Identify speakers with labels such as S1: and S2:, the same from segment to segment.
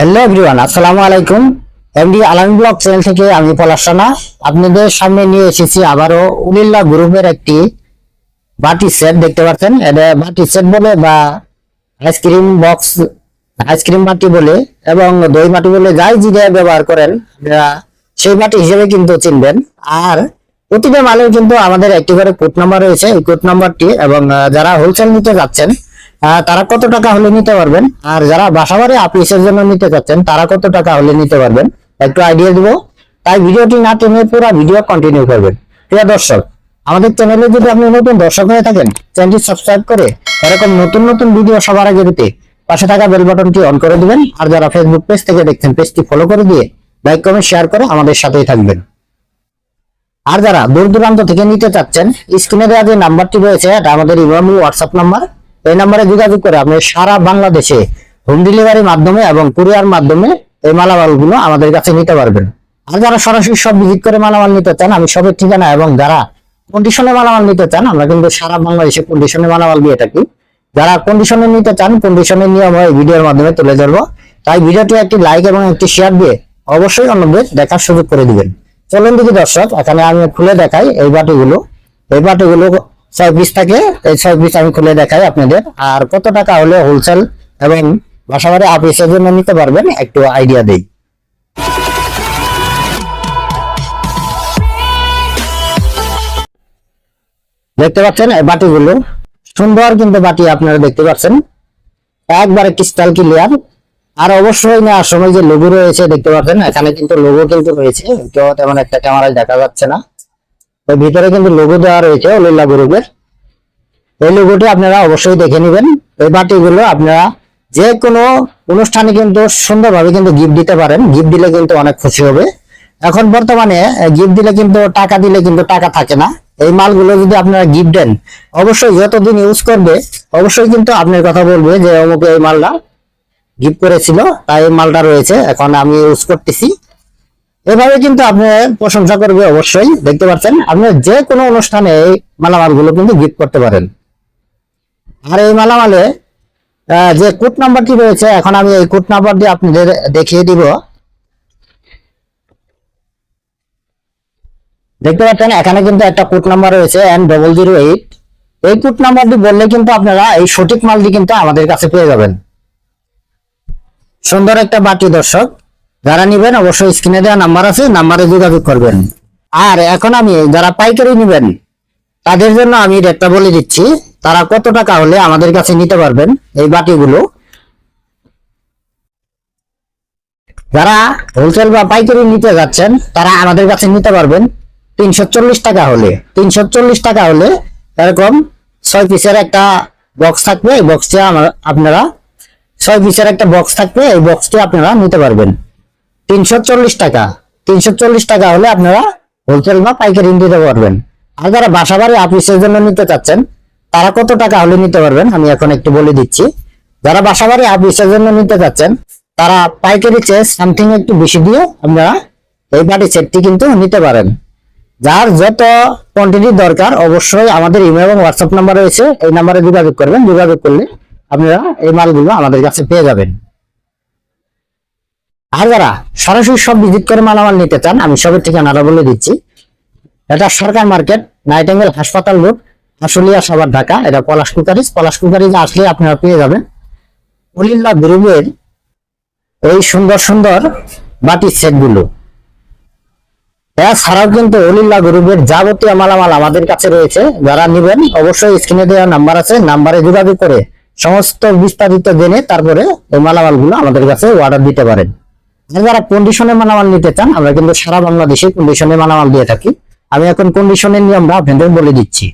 S1: Hello everyone আসসালামু আলাইকুম। MD আলামী blog channel থেকে আমি পলাশ আপনাদের সামনে নিয়ে এসেছি আবারও উলিল্লা গ্রুপের একটি বাটি সেট দেখতে পাচ্ছেন? এটা বাটি সেট বলে বা আইসক্রিম বক্স আইসক্রিম বাটি বলে এবং দই বাটি বলে যাই যেটা ব্যবহার করেন সেই বাটি হিসেবে কিন্তু চিনবেন। আর প্রতিটা মালের কিন্তু আমাদের একটি করে কোড নাম্বার রয়েছে। এই কোড নাম্বারটি এবং যারা হোলসেল নিতে যাচ্ছেন তারা কত টাকা হলে নিতে পারবেন? আর যারা বাসাবাড়ি অফিসের জন্য নিতে চাচ্ছেন, তারা কত টাকা হলে নিতে পারবেন? একটু আইডিয়া দিব? তাই ভিডিওটি না টেনে পুরো ভিডিও কন্টিনিউ করবেন। প্রিয় দর্শক, আমাদের চ্যানেলে যদি আপনি নতুন দর্শক হয়ে থাকেন চ্যানেলটি সাবস্ক্রাইব করে এরকম নতুন নতুন ভিডিও সবার আগে পেতে পাশে থাকা বেল বাটনটি অন করে দিবেন। আর যারা ফেসবুক পেজ থেকে দেখছেন পেজটি ফলো করে দিয়ে লাইক কমেন্ট শেয়ার করে আমাদের সাথেই থাকবেন। আর যারা দূর দূরান্ত থেকে নিতে চাচ্ছেন স্ক্রিনে দেওয়া যে নাম্বারটি রয়েছে, এটা আমাদের ইমামি হোয়াটসঅ্যাপ নাম্বার এই নাম্বারে যোগাযোগ করে আপনি সারা বাংলাদেশে হোম ডেলিভারির মাধ্যমে এবং কুরিয়ার মাধ্যমে এই মালামালগুলো আমাদের কাছে নিতে পারবেন। আর যারা সরাসরি সব ভিজিট করে মালামাল নিতে চান, আমি সবের ঠিকানা এবং যারা কন্ডিশনে মালামাল নিতে চান, আমরা কিন্তু সারা বাংলাদেশে কন্ডিশনে মালামাল দিয়ে থাকি। যারা কন্ডিশনে নিতে চান কন্ডিশনের নিয়ম হয় ভিডিওর মাধ্যমে তুলে ধরবো। তাই ভিডিওটি একটি লাইক এবং একটি শেয়ার দিয়ে অবশ্যই অন্যদের দেখার সুযোগ করে দিবেন। চলুন দেখি দর্শক, এখানে আমি খুলে দেখাই এই বাটিগুলো। এই বাটিগুলো পিস থাকে, এই ছয় আমি খুলে দেখাই আপনাদের। আর কত টাকা হলে হোলসেল এবং বাসাবাড়ি অফিসের জন্য নিতে পারবেন, একটু আইডিয়া দেই। দেখতে পাচ্ছেন, এই বাটিগুলো। সুন্দর কিন্তু বাটি আপনারা দেখতে পাচ্ছেন। একবারে ক্রিস্টাল ক্লিয়ার আর অবশ্যই নেওয়ার সময় যে লোগো রয়েছে, দেখতে পাচ্ছেন, এখানে কিন্তু লোগো কিন্তু রয়েছে। তো তেমন একটা ক্যামেরায় দেখা যাচ্ছে না। ভিতরে কিন্তু লোগো দেওয়া রয়েছে ওলিল্লা গ্রুপের। এই লোগোটি আপনারা অবশ্যই দেখে নেবেন। এই বাটিগুলো আপনারা যে কোনো অনুষ্ঠানে কিন্তু সুন্দরভাবে কিন্তু গিফট দিতে পারেন। গিফট দিলে কিন্তু অনেক খুশি হবে। এখন বর্তমানে গিফট দিলে কিন্তু টাকা দিলে কিন্তু টাকা থাকে না। এই মালগুলো যদি আপনারা গিফট দেন, অবশ্যই যতদিন ইউজ করবে, অবশ্যই কিন্তু আপনার কথা বলবে যে অমুক এই মালটা গিফট করেছিল, তাই এই মালটা রয়েছে। এখন আমি ইউজ করতেছি। এভাবে কিন্তু আপনি প্রশংসা করবে অবশ্যই, দেখতে পাচ্ছেন? আপনি যে কোনো অনুষ্ঠানে এই মালামালগুলো কিন্তু গিফট করতে পারেন। আর এই মালামালে যে কোড নাম্বারটি রয়েছে, এখন আমি এই কোড নাম্বারটি আপনাদের দেখিয়ে দিব। দেখতে পাচ্ছেন, এখানে কিন্তু একটা কোড নাম্বার রয়েছে এন ডবল জিরো এইট এই কোড নাম্বারটি বললে কিন্তু আপনারা এই সঠিক মালটি কিন্তু আমাদের কাছে পেয়ে যাবেন। সুন্দর একটা বাটি, দর্শক। যারা নিবেন অবশ্যই স্ক্রিনে দেওয়া নাম্বার আছে, নাম্বারে যোগাযোগ করবেন। আর এখন আমি, যারা পাইকারি নিবেন, তাদের জন্য আমি রেটটা বলে দিচ্ছি, তারা কত টাকা হলে আমাদের কাছে নিতে পারবেন এই বাটিগুলো। যারা হোলসেল বা পাইকারি নিতে যাচ্ছেন, তারা আমাদের কাছে নিতে পারবেন তিনশো চল্লিশ টাকা হলে। তিনশো চল্লিশ টাকা হলে এরকম ছয় পিসের একটা বক্স থাকবে, এই বক্সটি আপনারা ছয় পিসের একটা বক্স থাকবে, এই বক্সটি আপনারা নিতে পারবেন। তিনশো চল্লিশ টাকা। তিনশো চল্লিশ টাকা হলে আপনারা হোলসেল বা পাইকারি নিতে পারবেন। আর যারা বাসা বাড়ি অফিসের জন্য নিতে চাচ্ছেন, তারা কত টাকা হলে নিতে পারবেন? আমি এখন একটু বলে দিচ্ছি। যারা বাসা বাড়ি অফিসের জন্য নিতে চাচ্ছেন, তারা পাইকারি চেয়ে সামথিং একটু বেশি দিয়ে আপনারা এই বাড়ি সেটটি কিন্তু নিতে পারেন। যার যত কোয়ান্টিটি দরকার, অবশ্যই আমাদের ইমেল এবং হোয়াটসঅ্যাপ নাম্বার রয়েছে। এই নাম্বারে যোগাযোগ করবেন। যোগাযোগ করলে আপনারা এই মালগুলো আমাদের কাছে পেয়ে যাবেন। আর যারা সরাসরি সব ভিজিট করে মালামাল নিতে চান, আমি সবের ঠিকানাটা বলে দিচ্ছি। এটা সরকার মার্কেট, নাইটেঙ্গেল হাসপাতাল রোড, আশুলিয়া সবার ঢাকা। এটা পলাশ কুকারিজ। পলাশ কুকারিজ আসলে আপনারা পেয়ে যাবেন। অলিল্লা গ্রুপের এই সুন্দর সুন্দর বাটির সেটগুলো। এছাড়াও কিন্তু অলিল্লা গ্রুপের যাবতীয় মালামাল আমাদের কাছে রয়েছে। যারা নিবেন, অবশ্যই স্ক্রিনে দেওয়া নাম্বার আছে। নাম্বারে যোগাযোগ করে সমস্ত বিস্তারিত জেনে তারপরে এই মালামালগুলো আমাদের কাছে অর্ডার দিতে পারেন। যারা কন্ডিশনে মালামাল নিতে চান, আমরা কিন্তু সারা বাংলাদেশে কন্ডিশনে মালামাল দিয়ে থাকি। আমি এখন কন্ডিশনের নিয়মটা আপনাদের বলে দিচ্ছি।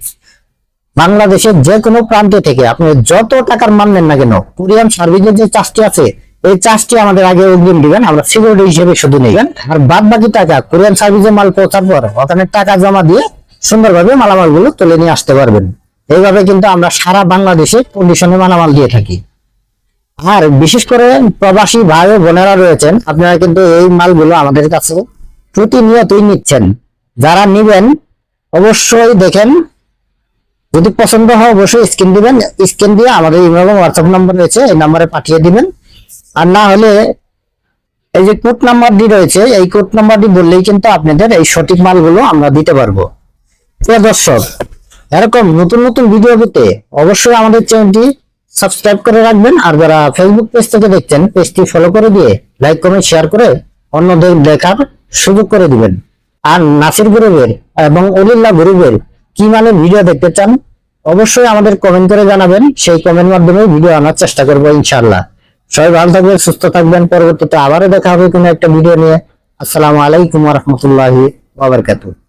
S1: বাংলাদেশের যে কোনো প্রান্তে থেকে আপনি যত টাকার মাল নেন না কেন, কোরিয়ান সার্ভিসের যে চার্জটি আছে, এই চার্জটি আমাদের আগে অগ্রিম দিবেন, আমরা সিকিউরিটি হিসেবে শুধু নেবেন। আর বাদ বাকি টাকা, কোরিয়ান সার্ভিসে মাল পৌঁছার পর ওখানে টাকা জমা দিয়ে সুন্দরভাবে মালামালগুলো তুলে নিয়ে আসতে পারবেন। এইভাবে কিন্তু আমরা সারা বাংলাদেশে কন্ডিশনে মালামাল দিয়ে থাকি। আর বিশেষ করে প্রবাসী ভাই বোনেরা রয়েছেন, আপনারা কিন্তু এই মালগুলো আমাদের কাছে প্রতিনিয়তই নিচ্ছেন। যারা নিবেন, অবশ্যই দেখেন। যদি পছন্দ হয়, অবশ্যই স্ক্রিন দিবেন। স্ক্রিন দিয়ে আমাদের ইমেল হোয়াটসঅ্যাপ নাম্বার রয়েছে, এই নাম্বারে পাঠিয়ে দিবেন। আর না হলে এই যে কোড নাম্বারটি রয়েছে, এই কোড নাম্বারটি বললেই কিন্তু আপনাদের এই সঠিক মালগুলো আমরা দিতে পারব। প্রিয় দর্শক, এরকম নতুন নতুন ভিডিও পেতে অবশ্যই আমাদের চ্যানেলটি সাবস্ক্রাইব করে রাখবেন আর যারা ফেসবুক পেজ থেকে দেখছেন পেজটি ফলো করে দিয়ে লাইক কমেন্ট শেয়ার করে অন্যদের দেখার সুযোগ করে দিবেন। আর নাসির গ্রুপের এবং অলিল্লা গ্রুপের কি মানে ভিডিও দেখতে চান, অবশ্যই আমাদের কমেন্ট করে জানাবেন। সেই কমেন্ট মাধ্যমে ভিডিও আনার চেষ্টা করব ইনশাআল্লাহ। সবাই ভালো থাকবেন, সুস্থ থাকবেন। পরবর্তীতে আবারও দেখা হবে কোনো একটা ভিডিও নিয়ে। আসসালামু আলাইকুম রহমতুল্লাহি ওয়াবারকাতুহ